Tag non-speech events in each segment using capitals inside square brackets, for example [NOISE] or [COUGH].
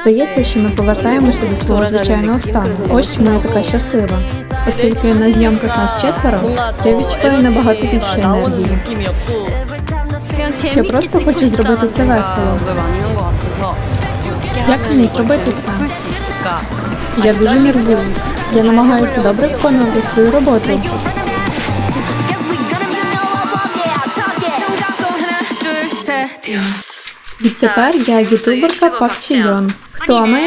Здається, що ми повертаємося до свого звичайного стану. Ось чому я така щаслива. Оскільки на зйомках нас четверо, я відчуваю набагато більше енергії. Я просто хочу зробити це весело. Як мені зробити це? Я дуже нервуюсь. Я намагаюся добре виконувати свою роботу. Відтепер я ютуберка Пак Чи Йон. Хто ми?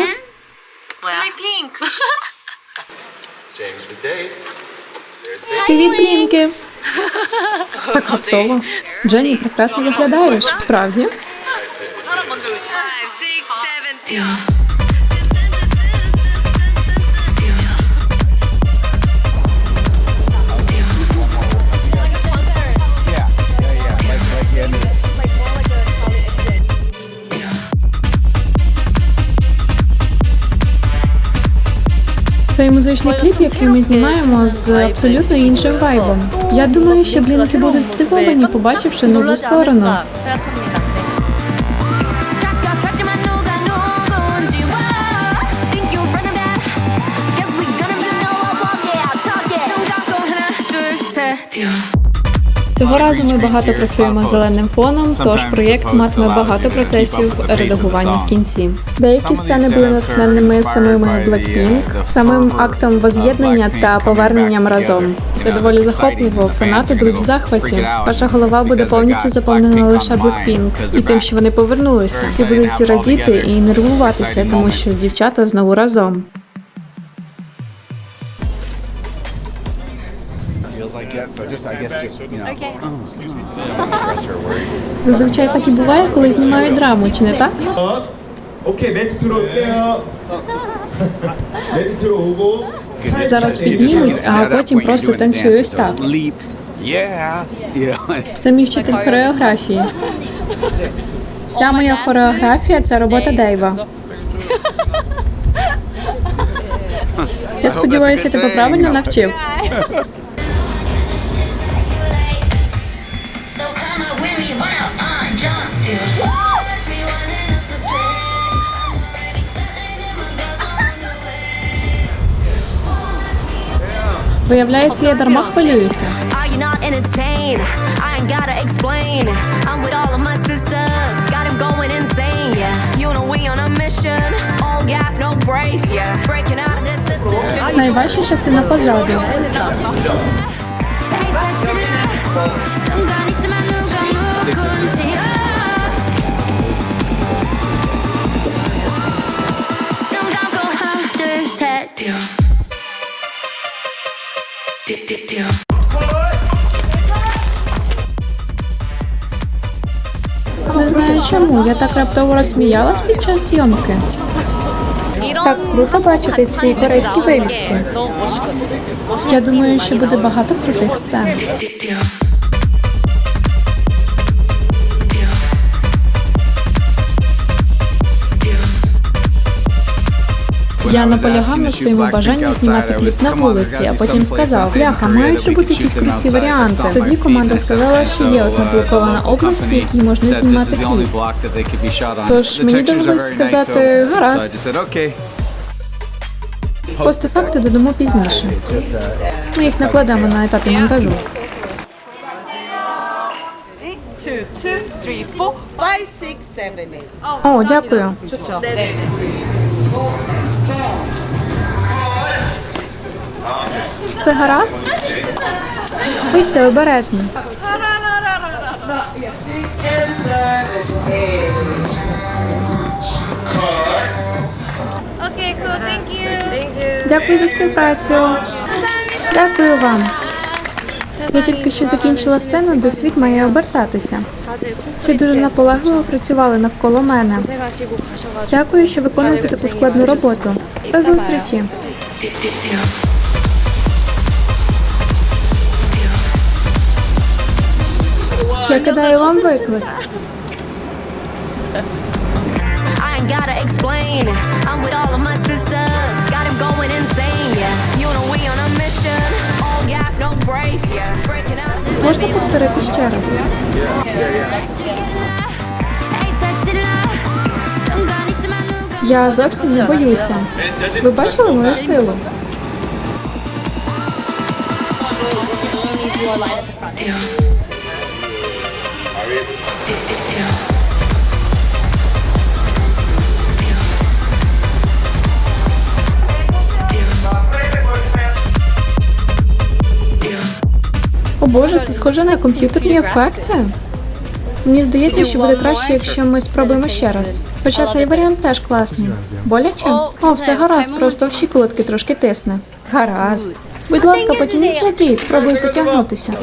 Привіт, блінки! Так раптово. Дженні, прекрасно виглядаєш. Справді? Цей музичний кліп, який ми знімаємо, з абсолютно іншим вайбом. Я думаю, що блінки будуть здивовані, побачивши нову сторону. Цього разу ми багато працюємо з зеленим фоном, тож проєкт матиме багато процесів редагування в кінці. Деякі сцени були натхненними самими Blackpink, самим актом воз'єднання та поверненням разом. Це доволі захопливо. Фанати будуть в захваті. Ваша голова буде повністю заповнена лише Blackpink і тим, що вони повернулися. Всі будуть радіти і нервуватися, тому що дівчата знову разом. Зазвичай так і буває, коли знімають драму, чи не так? 오케이 매트 들어올게요 매트 들어오고 Зараз піднімуть, а потім просто танцюю ось так. [LAUGHS] Leap. Yeah. Yeah. Це мій вчитель хореографії. Вся моя хореографія це робота Дейва. [LAUGHS] Я сподіваюся, тебе правильно навчив. [LAUGHS] out я дарма хвилююся. Найважча частина фазаду. Не знаю чому. Я так раптово розсміялась під час зйомки. Так круто бачити ці корейські вивіски. Я думаю, що буде багато крутих сцен. Я наполягав на своєму бажанні знімати кліп на вулиці, а потім сказав: Бляха, мають же бути якісь круті варіанти. Тоді команда сказала, що є одна блокована область, в якій можна знімати кліп. Тож мені довелось сказати гаразд. Постефакти додамо пізніше. Ми їх накладемо на етапі монтажу. О, дякую. Все гаразд? Будьте обережні. Okay, cool. Thank you. Дякую за співпрацю. Дякую вам. Я тільки що закінчила сцену, де світ має обертатися. Всі дуже наполегливо працювали навколо мене. Дякую, що виконуєте таку складну роботу. До зустрічі. Я кидаю вам виклик. Gotta explain. I'm with all of my sisters, got 'em going insane. Yeah, you know we on a mission. All gas, no brakes. Yeah, Можна повторити ще раз. Я зовсім не боюся. Ви бачили мою силу? Yeah. Боже, це схоже на комп'ютерні ефекти. Мені здається, що буде краще, якщо ми спробуємо ще раз. Хоча цей варіант теж класний. Боляче? О, все гаразд, просто в щиколотки трошки тисне. Гаразд. Будь ласка, потягніть цей дріт, спробуй потягнутися.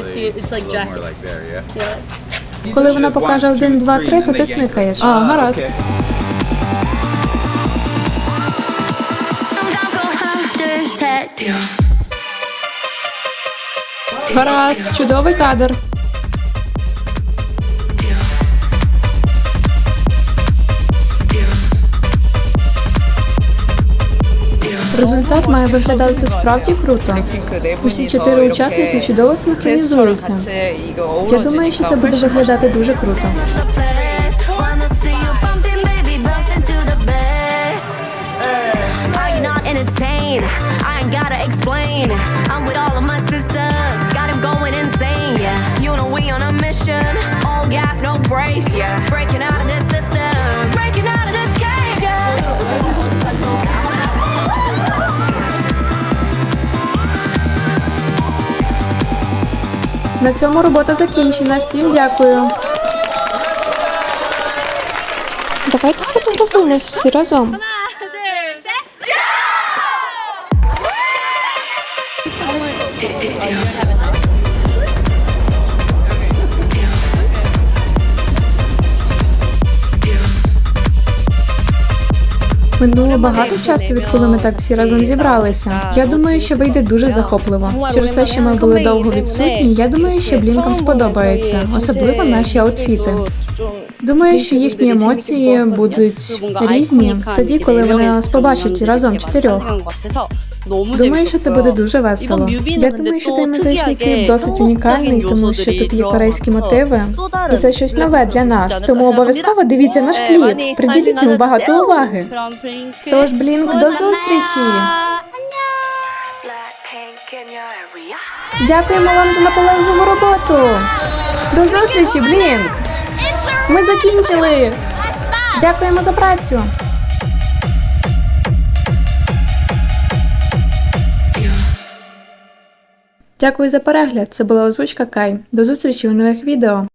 Коли вона покаже один, два, три, то ти смикаєш. А, гаразд. Gonna Гаразд, чудовий кадр. Результат має виглядати справді круто. Усі чотири учасниці чудово синхронізуються. Я думаю, що це буде виглядати дуже круто. На цьому робота закінчена. Всім дякую. Давайте сфотографуємось всі разом. Минуло багато часу, відколи ми так всі разом зібралися. Я думаю, що вийде дуже захопливо. Через те, що ми були довго відсутні, я думаю, що блінкам сподобається, особливо наші аутфіти. Думаю, що їхні емоції будуть різні тоді, коли вони нас побачать разом чотирьох. Думаю, що це буде дуже весело. Я думаю, що цей музичний кліп досить унікальний, тому що тут є корейські мотиви, і це щось нове для нас. Тому обов'язково дивіться наш кліп. Приділіть йому багато уваги. Тож, блінк, до зустрічі! Дякуємо вам за наполегливу роботу. До зустрічі, блінк! Ми закінчили. Дякуємо за працю. Дякую за перегляд. Це була озвучка Кай. До зустрічі у нових відео.